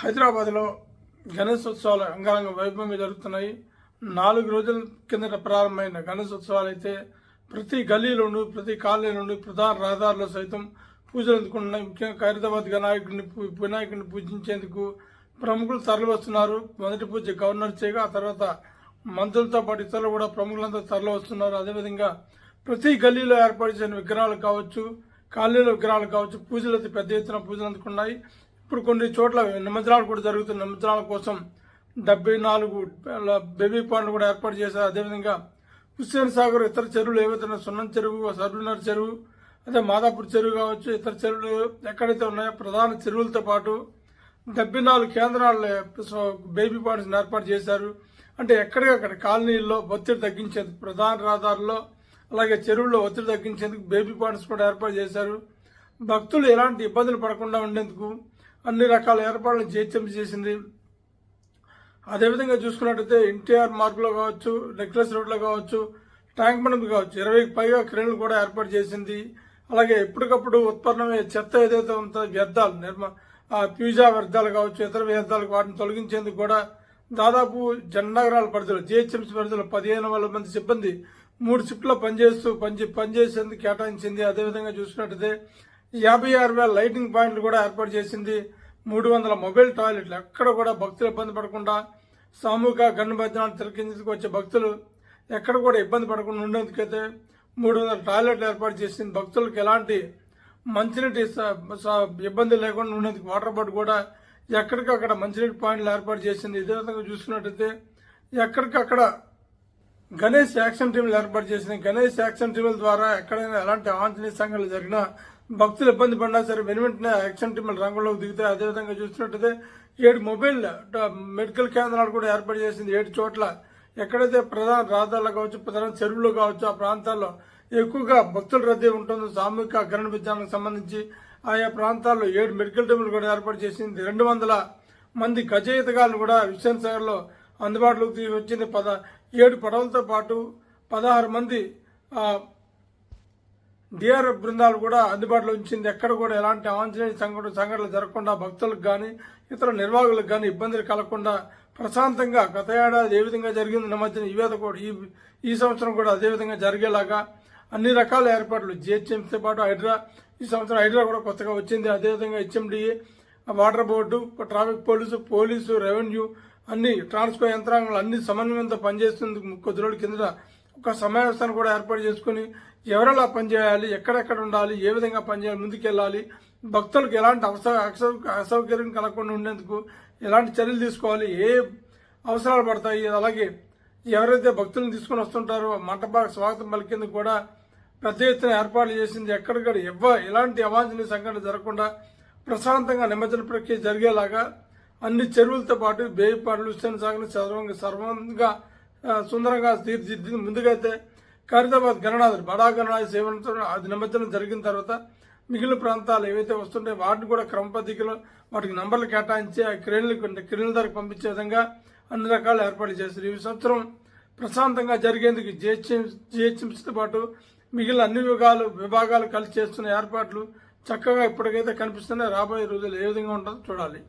హైదరాబాద్లో గణేశోత్సవాలు అంగరంగ వైభవంగా జరుగుతున్నాయి. నాలుగు రోజుల కిందట ప్రారంభమైన గణేశోత్సవాలు అయితే ప్రతి గల్లీలోను ప్రతి కాలనీలోనూ ప్రధాన రహదారులు సైతం పూజలు అందుకుంటున్నాయి. ముఖ్యంగా ఖైరదాబాద్ వినాయకుడిని వినాయకుడిని పూజించేందుకు ప్రముఖులు తరలివస్తున్నారు. మొదటి పూజ గవర్నర్ చేయగా ఆ తర్వాత మంత్రులతో పాటు ఇతరులు కూడా ప్రముఖులంతా తరలివస్తున్నారు. అదేవిధంగా ప్రతి గల్లీలో ఏర్పాటు చేసిన విగ్రహాలు కావచ్చు కాలనీల విగ్రహాలు కావచ్చు పూజలు అయితే పెద్ద ఎత్తున పూజలు అందుకున్నాయి ఇప్పుడు కొన్ని చోట్ల నిమజ్జనాలు కూడా జరుగుతున్న నిమజ్జనాల కోసం డెబ్బై నాలుగు బేబీ పాండ్లు కూడా ఏర్పాటు చేశారు. అదేవిధంగా హుస్సేన్ సాగర్ ఇతర చెరువులు ఏవైతే సున్నం చెరువు సర్వనర్ చెరువు అదే మాదాపూర్ చెరువు కావచ్చు ఇతర చెరువులు ఎక్కడైతే ఉన్నాయో ప్రధాన చెరువులతో పాటు డెబ్బై నాలుగు కేంద్రాలు బేబీ పాండ్స్ ఏర్పాటు చేశారు. అంటే ఎక్కడికక్కడ కాలనీల్లో ఒత్తిడి తగ్గించేందుకు ప్రధాన రహదారుల్లో అలాగే చెరువుల్లో ఒత్తిడి తగ్గించేందుకు బేబీ పాండ్స్ కూడా ఏర్పాటు చేశారు. భక్తులు ఎలాంటి ఇబ్బందులు పడకుండా ఉండేందుకు అన్ని రకాల ఏర్పాట్లు జీహెచ్ఎంసీ చేసింది. అదేవిధంగా చూసుకున్నట్టయితే ఎన్టీఆర్ మార్గులో కావచ్చు నెక్లెస్ రోడ్లో కావచ్చు ట్యాంక్ బండ్ కావచ్చు ఇరవైకి పైగా క్రేన్లు కూడా ఏర్పాటు చేసింది. అలాగే ఎప్పటికప్పుడు ఉత్పన్నమయ్యే చెత్త ఏదైతే ఉందో వ్యర్థాలు నిర్మ ప్యూజా వ్యర్థాలు కావచ్చు ఇతర వ్యర్థాలు వాటిని తొలగించేందుకు కూడా దాదాపు జననగరాల పరిధిలో జిహెచ్ఎంసీ పరిధిలో పదిహేను వేల మంది సిబ్బంది మూడు షిఫ్ట్లో పనిచేస్తూ పని పనిచేసేందుకు కేటాయించింది. అదేవిధంగా చూసుకున్నట్టయితే యాభై ఆరు వేల లైటింగ్ పాయింట్లు కూడా ఏర్పాటు చేసింది. మూడు వందల మొబైల్ టాయిలెట్లు ఎక్కడ కూడా భక్తులు ఇబ్బంది పడకుండా సామూహిక గన్ను భజనాలు తిరగించేందుకు వచ్చే భక్తులు ఎక్కడ కూడా ఇబ్బంది పడకుండా ఉండేందుకైతే మూడు వందల టాయిలెట్లు ఏర్పాటు చేసింది భక్తులకు ఎలాంటి మంచినీటి స- స- ఇబ్బంది లేకుండా ఉండేందుకు వాటర్ బోర్డు కూడా ఎక్కడికక్కడ మంచినీటి పాయింట్లు ఏర్పాటు చేసింది. ఇదే విధంగా చూసుకున్నట్టయితే ఎక్కడికక్కడ గణేష్ యాక్షన్ టీంలు ఏర్పాటు చేసింది గణేష్ యాక్షన్ టీముల ద్వారా ఎక్కడైనా ఎలాంటి ఆంజనేయ సంఘటనలు జరిగినా భక్తులు ఇబ్బంది పడినా సరే వెను వెంటనే యాక్షన్ టీములు రంగంలోకి దిగుతాయి అదేవిధంగా చూస్తున్నట్టయితే ఏడు మొబైల్ మెడికల్ కేంద్రాలు కూడా ఏర్పాటు చేసింది. ఏడు చోట్ల ఎక్కడైతే ప్రధాన రహదారులు కావచ్చు ప్రధాన చెరువులు కావచ్చు ఆ ప్రాంతాల్లో ఎక్కువగా భక్తుల రద్దీ ఉంటుందో. సామూహిక గరణ విధానానికి సంబంధించి ఆయా ప్రాంతాల్లో ఏడు మెడికల్ టీములు కూడా ఏర్పాటు చేసింది. రెండు వందల మంది గజయితగాళ్ళు కూడా విశ్వన్ సాగర్లో అందుబాటులోకి వచ్చింది. పద ఏడు పడవలతో పాటు పదహారు మంది డిఆర్ బృందాలు కూడా అందుబాటులో ఉంచింది. ఎక్కడ కూడా ఎలాంటి ఆంజనేయ సంఘటన సంఘటనలు జరగకుండా భక్తులకు కానీ ఇతర నిర్వాహకులకు కానీ ఇబ్బందులు కలగకుండా ప్రశాంతంగా గత ఏడాది ఏ విధంగా జరిగింది నిమజ్జనం ఈ వేద కూడా ఈ ఈ సంవత్సరం కూడా అదే విధంగా జరిగేలాగా అన్ని రకాల ఏర్పాట్లు జిహెచ్ఎంసీతో పాటు హైడ్రా ఈ సంవత్సరం హైడ్రా కూడా కొత్తగా వచ్చింది. అదేవిధంగా HMDA water board traffic police police revenue అన్ని ట్రాన్స్ఫర్ యంత్రాంగాలు అన్ని సమన్వయంతో పనిచేస్తుంది కొద్ది రోజుల కిందట ఒక సమావేశాన్ని కూడా ఏర్పాటు చేసుకుని ఎవరెలా పనిచేయాలి ఎక్కడెక్కడ ఉండాలి ఏ విధంగా పనిచేయాలి ముందుకెళ్ళాలి భక్తులకు ఎలాంటి అవసర అసౌ- అసౌకర్యం కలగకుండా ఉండేందుకు ఎలాంటి చర్యలు తీసుకోవాలి ఏ అవసరాలు పడతాయి అలాగే ఎవరైతే భక్తులను తీసుకొని వస్తుంటారో మంటపాలకు స్వాగతం పలికేందుకు కూడా పెద్ద ఎత్తున ఏర్పాట్లు చేసింది ఎక్కడిక్కడ ఎవ్వ ఎలాంటి అవాంఛనీయ సంఘటన జరగకుండా ప్రశాంతంగా నిమజ్జన ప్రక్రియ జరిగేలాగా అన్ని చెరువులతో పాటు బేయిపాడులు హుస్సేన్ సాగర్ సర్వంగా సర్వంగా సుందరంగా తీర్చిద్ది ముందుగైతే ఖరీదాబాద్ గణనాథుడు బడా గణనాథ సేవలతో అది నిమజ్జనం జరిగిన తర్వాత మిగిలిన ప్రాంతాలు ఏవైతే వస్తుంటాయో వాటిని కూడా క్రమపద్ధతిలో వాటికి నంబర్లు కేటాయించి ఆ క్రేన్లు క్రేన్ల ధరకు పంపించే విధంగా అన్ని రకాల ఏర్పాట్లు చేశారు. ఈ సంవత్సరం ప్రశాంతంగా జరిగేందుకు జిహెచ్ఎం జిహెచ్ఎంసీతో పాటు మిగిలిన అన్ని విభాగాలు విభాగాలు కలిసి చేస్తున్న ఏర్పాట్లు చక్కగా ఇప్పటికైతే కనిపిస్తున్నాయి. రాబోయే రోజులు ఏ విధంగా ఉంటుందో చూడాలి.